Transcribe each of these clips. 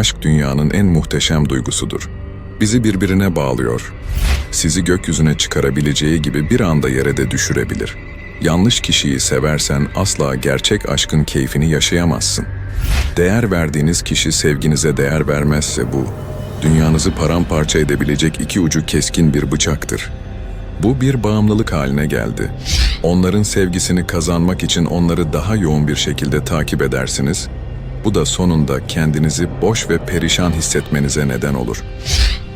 aşk dünyanın en muhteşem duygusudur. Bizi birbirine bağlıyor. Sizi gökyüzüne çıkarabileceği gibi bir anda yere de düşürebilir. Yanlış kişiyi seversen asla gerçek aşkın keyfini yaşayamazsın. Değer verdiğiniz kişi sevginize değer vermezse bu, dünyanızı paramparça edebilecek iki ucu keskin bir bıçaktır. Bu bir bağımlılık haline geldi. Onların sevgisini kazanmak için onları daha yoğun bir şekilde takip edersiniz. Bu da sonunda kendinizi boş ve perişan hissetmenize neden olur.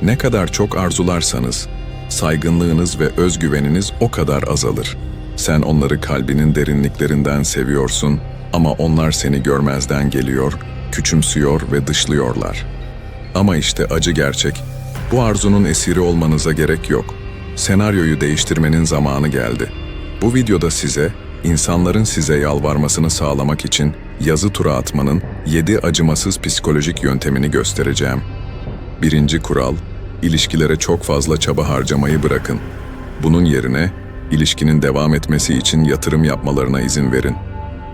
Ne kadar çok arzularsanız, saygınlığınız ve özgüveniniz o kadar azalır. Sen onları kalbinin derinliklerinden seviyorsun ama onlar seni görmezden geliyor, küçümsüyor ve dışlıyorlar. Ama işte acı gerçek. Bu arzunun esiri olmanıza gerek yok. Senaryoyu değiştirmenin zamanı geldi. Bu videoda size insanların size yalvarmasını sağlamak için yazı tura atmanın 7 acımasız psikolojik yöntemini göstereceğim. Birinci kural, ilişkilere çok fazla çaba harcamayı bırakın. Bunun yerine ilişkinin devam etmesi için yatırım yapmalarına izin verin.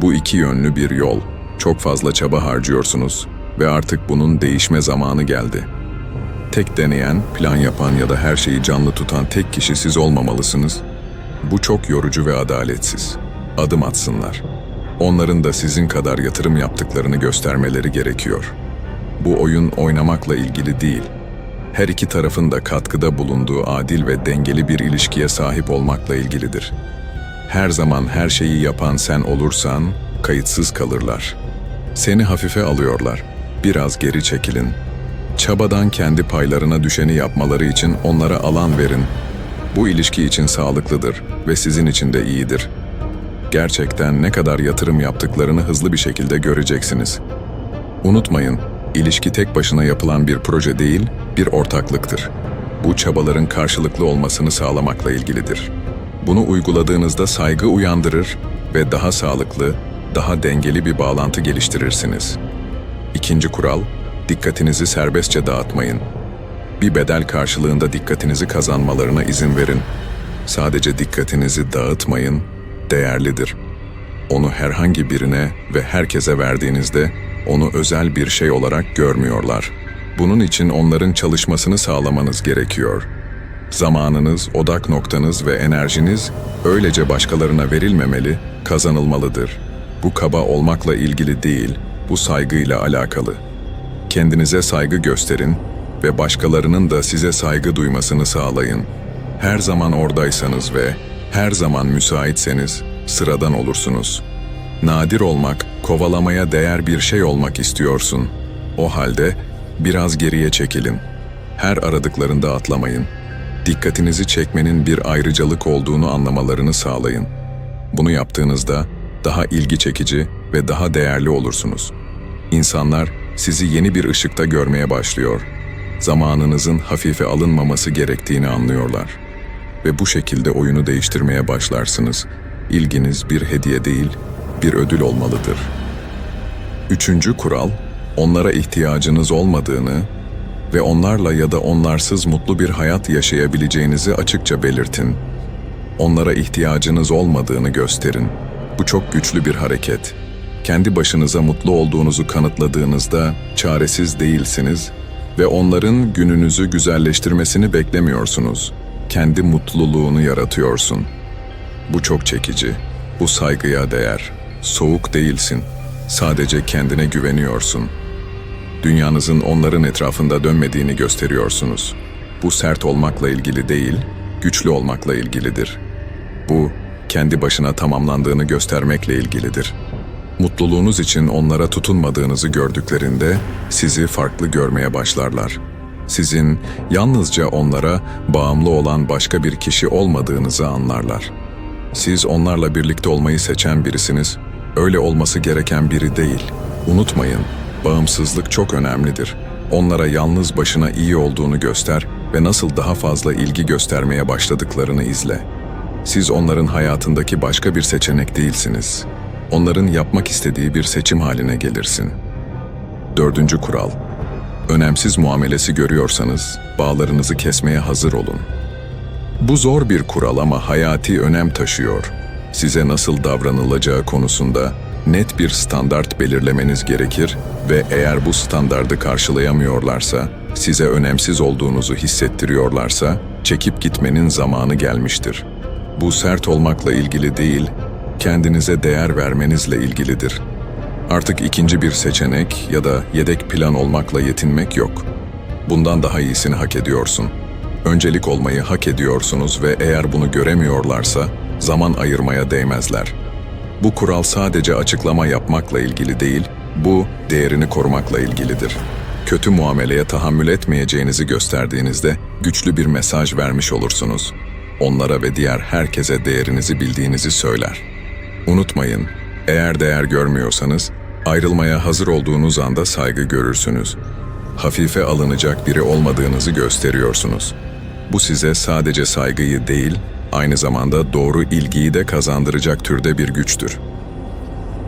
Bu iki yönlü bir yol. Çok fazla çaba harcıyorsunuz ve artık bunun değişme zamanı geldi. Tek deneyen, plan yapan ya da her şeyi canlı tutan tek kişi siz olmamalısınız. Bu çok yorucu ve adaletsiz. Adım atsınlar. Onların da sizin kadar yatırım yaptıklarını göstermeleri gerekiyor. Bu oyun oynamakla ilgili değil. Her iki tarafın da katkıda bulunduğu adil ve dengeli bir ilişkiye sahip olmakla ilgilidir. Her zaman her şeyi yapan sen olursan kayıtsız kalırlar. Seni hafife alıyorlar. Biraz geri çekilin. Çabadan kendi paylarına düşeni yapmaları için onlara alan verin. Bu ilişki için sağlıklıdır ve sizin için de iyidir. Gerçekten ne kadar yatırım yaptıklarını hızlı bir şekilde göreceksiniz. Unutmayın, ilişki tek başına yapılan bir proje değil, bir ortaklıktır. Bu çabaların karşılıklı olmasını sağlamakla ilgilidir. Bunu uyguladığınızda saygı uyandırır ve daha sağlıklı, daha dengeli bir bağlantı geliştirirsiniz. İkinci kural, dikkatinizi serbestçe dağıtmayın. Bir bedel karşılığında dikkatinizi kazanmalarına izin verin. Sadece dikkatinizi dağıtmayın, değerlidir. Onu herhangi birine ve herkese verdiğinizde onu özel bir şey olarak görmüyorlar. Bunun için onların çalışmasını sağlamanız gerekiyor. Zamanınız, odak noktanız ve enerjiniz öylece başkalarına verilmemeli, kazanılmalıdır. Bu kaba olmakla ilgili değil, bu saygıyla alakalı. Kendinize saygı gösterin ve başkalarının da size saygı duymasını sağlayın. Her zaman oradaysanız ve her zaman müsaitseniz sıradan olursunuz. Nadir olmak, kovalamaya değer bir şey olmak istiyorsun. O halde biraz geriye çekilin. Her aradıklarında atlamayın. Dikkatinizi çekmenin bir ayrıcalık olduğunu anlamalarını sağlayın. Bunu yaptığınızda daha ilgi çekici ve daha değerli olursunuz. İnsanlar sizi yeni bir ışıkta görmeye başlıyor. Zamanınızın hafife alınmaması gerektiğini anlıyorlar. Ve bu şekilde oyunu değiştirmeye başlarsınız. İlginiz bir hediye değil, bir ödül olmalıdır. Üçüncü kural, onlara ihtiyacınız olmadığını ve onlarla ya da onlarsız mutlu bir hayat yaşayabileceğinizi açıkça belirtin. Onlara ihtiyacınız olmadığını gösterin. Bu çok güçlü bir hareket. Kendi başınıza mutlu olduğunuzu kanıtladığınızda çaresiz değilsiniz ve onların gününüzü güzelleştirmesini beklemiyorsunuz. Kendi mutluluğunu yaratıyorsun. Bu çok çekici. Bu saygıya değer. Soğuk değilsin. Sadece kendine güveniyorsun. Dünyanızın onların etrafında dönmediğini gösteriyorsunuz. Bu sert olmakla ilgili değil, güçlü olmakla ilgilidir. Bu kendi başına tamamlandığını göstermekle ilgilidir. Mutluluğunuz için onlara tutunmadığınızı gördüklerinde sizi farklı görmeye başlarlar. Sizin yalnızca onlara bağımlı olan başka bir kişi olmadığınızı anlarlar. Siz onlarla birlikte olmayı seçen birisiniz, öyle olması gereken biri değil. Unutmayın, bağımsızlık çok önemlidir. Onlara yalnız başına iyi olduğunu göster ve nasıl daha fazla ilgi göstermeye başladıklarını izle. Siz onların hayatındaki başka bir seçenek değilsiniz. Onların yapmak istediği bir seçim haline gelirsin. Dördüncü kural. Önemsiz muamelesi görüyorsanız bağlarınızı kesmeye hazır olun. Bu zor bir kural ama hayati önem taşıyor. Size nasıl davranılacağı konusunda net bir standart belirlemeniz gerekir ve eğer bu standardı karşılayamıyorlarsa, size önemsiz olduğunuzu hissettiriyorlarsa, çekip gitmenin zamanı gelmiştir. Bu sert olmakla ilgili değil, kendinize değer vermenizle ilgilidir. Artık ikinci bir seçenek ya da yedek plan olmakla yetinmek yok. Bundan daha iyisini hak ediyorsun. Öncelik olmayı hak ediyorsunuz ve eğer bunu göremiyorlarsa zaman ayırmaya değmezler. Bu kural sadece açıklama yapmakla ilgili değil, bu değerini korumakla ilgilidir. Kötü muameleye tahammül etmeyeceğinizi gösterdiğinizde güçlü bir mesaj vermiş olursunuz. Onlara ve diğer herkese değerinizi bildiğinizi söyler. Unutmayın, eğer değer görmüyorsanız ayrılmaya hazır olduğunuz anda saygı görürsünüz. Hafife alınacak biri olmadığınızı gösteriyorsunuz. Bu size sadece saygıyı değil, aynı zamanda doğru ilgiyi de kazandıracak türde bir güçtür.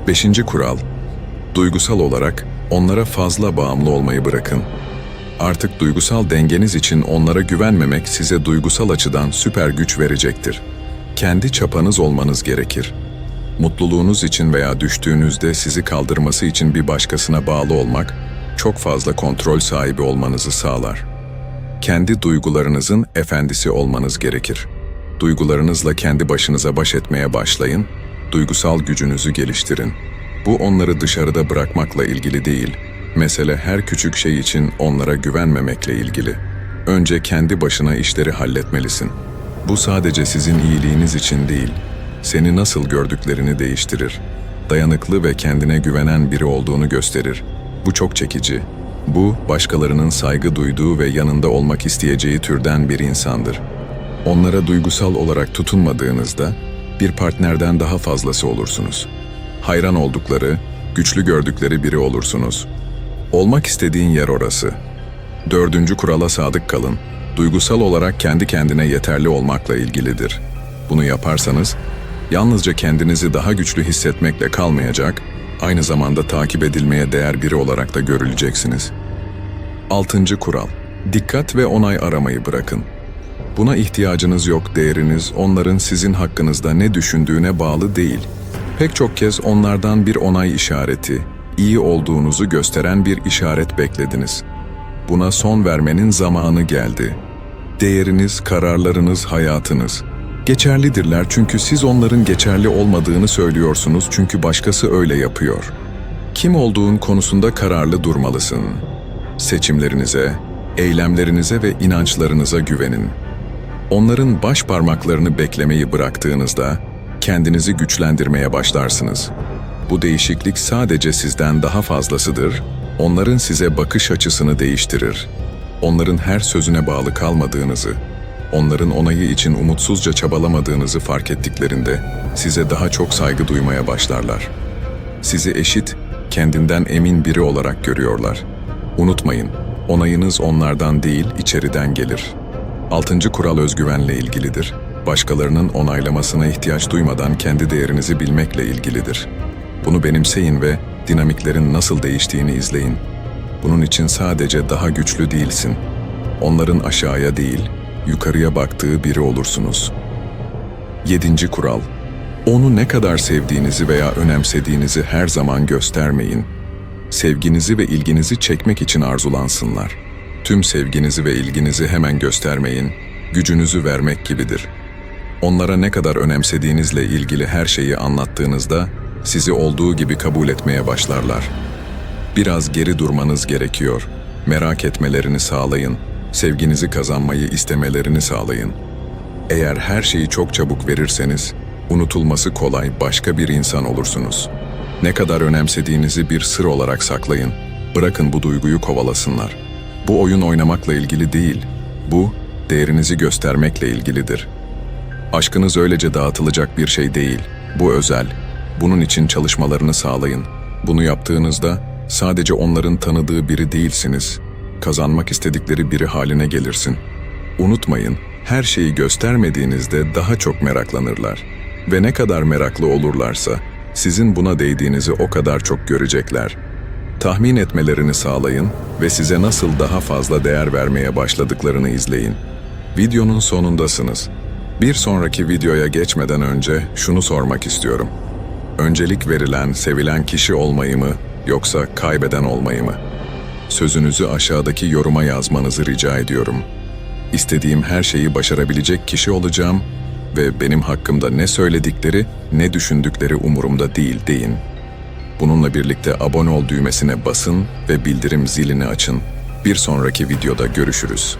Beşinci kural, duygusal olarak onlara fazla bağımlı olmayı bırakın. Artık duygusal dengeniz için onlara güvenmemek size duygusal açıdan süper güç verecektir. Kendi çapanız olmanız gerekir. Mutluluğunuz için veya düştüğünüzde sizi kaldırması için bir başkasına bağlı olmak, çok fazla kontrol sahibi olmanızı sağlar. Kendi duygularınızın efendisi olmanız gerekir. Duygularınızla kendi başınıza baş etmeye başlayın, duygusal gücünüzü geliştirin. Bu onları dışarıda bırakmakla ilgili değil, mesele her küçük şey için onlara güvenmemekle ilgili. Önce kendi başına işleri halletmelisin. Bu sadece sizin iyiliğiniz için değil, seni nasıl gördüklerini değiştirir. Dayanıklı ve kendine güvenen biri olduğunu gösterir. Bu çok çekici. Bu, başkalarının saygı duyduğu ve yanında olmak isteyeceği türden bir insandır. Onlara duygusal olarak tutunmadığınızda bir partnerden daha fazlası olursunuz. Hayran oldukları, güçlü gördükleri biri olursunuz. Olmak istediğin yer orası. Dördüncü kurala sadık kalın. Duygusal olarak kendi kendine yeterli olmakla ilgilidir. Bunu yaparsanız, yalnızca kendinizi daha güçlü hissetmekle kalmayacak, aynı zamanda takip edilmeye değer biri olarak da görüleceksiniz. Altıncı kural. Dikkat ve onay aramayı bırakın. Buna ihtiyacınız yok değeriniz onların sizin hakkınızda ne düşündüğüne bağlı değil. Pek çok kez onlardan bir onay işareti, iyi olduğunuzu gösteren bir işaret beklediniz. Buna son vermenin zamanı geldi. Değeriniz, kararlarınız, hayatınız. Geçerlidirler çünkü siz onların geçerli olmadığını söylüyorsunuz çünkü başkası öyle yapıyor. Kim olduğun konusunda kararlı durmalısın. Seçimlerinize, eylemlerinize ve inançlarınıza güvenin. Onların baş parmaklarını beklemeyi bıraktığınızda kendinizi güçlendirmeye başlarsınız. Bu değişiklik sadece sizden daha fazlasıdır, onların size bakış açısını değiştirir. Onların her sözüne bağlı kalmadığınızı, onların onayı için umutsuzca çabalamadığınızı fark ettiklerinde size daha çok saygı duymaya başlarlar. Sizi eşit, kendinden emin biri olarak görüyorlar. Unutmayın, onayınız onlardan değil, içeriden gelir. Altıncı kural özgüvenle ilgilidir. Başkalarının onaylamasına ihtiyaç duymadan kendi değerinizi bilmekle ilgilidir. Bunu benimseyin ve dinamiklerin nasıl değiştiğini izleyin. Bunun için sadece daha güçlü değilsin. Onların aşağıya değil, yukarıya baktığı biri olursunuz. Yedinci kural. Onu ne kadar sevdiğinizi veya önemsediğinizi her zaman göstermeyin. Sevginizi ve ilginizi çekmek için arzulansınlar. Tüm sevginizi ve ilginizi hemen göstermeyin. Gücünüzü vermek gibidir. Onlara ne kadar önemsediğinizle ilgili her şeyi anlattığınızda sizi olduğu gibi kabul etmeye başlarlar. Biraz geri durmanız gerekiyor. Merak etmelerini sağlayın. Sevginizi kazanmayı istemelerini sağlayın. Eğer her şeyi çok çabuk verirseniz, unutulması kolay başka bir insan olursunuz. Ne kadar önemsediğinizi bir sır olarak saklayın. Bırakın bu duyguyu kovalasınlar. Bu oyun oynamakla ilgili değil. Bu, değerinizi göstermekle ilgilidir. Aşkınız öylece dağıtılacak bir şey değil. Bu özel. Bunun için çalışmalarını sağlayın. Bunu yaptığınızda sadece onların tanıdığı biri değilsiniz. Kazanmak istedikleri biri haline gelirsin. Unutmayın, her şeyi göstermediğinizde daha çok meraklanırlar. Ve ne kadar meraklı olurlarsa, sizin buna değdiğinizi o kadar çok görecekler. Tahmin etmelerini sağlayın ve size nasıl daha fazla değer vermeye başladıklarını izleyin. Videonun sonundasınız. Bir sonraki videoya geçmeden önce şunu sormak istiyorum. Öncelik verilen, sevilen kişi olmayı mı yoksa kaybeden olmayı mı? Sözünüzü aşağıdaki yoruma yazmanızı rica ediyorum. İstediğim her şeyi başarabilecek kişi olacağım ve benim hakkımda ne söyledikleri, ne düşündükleri umurumda değil deyin. Bununla birlikte abone ol düğmesine basın ve bildirim zilini açın. Bir sonraki videoda görüşürüz.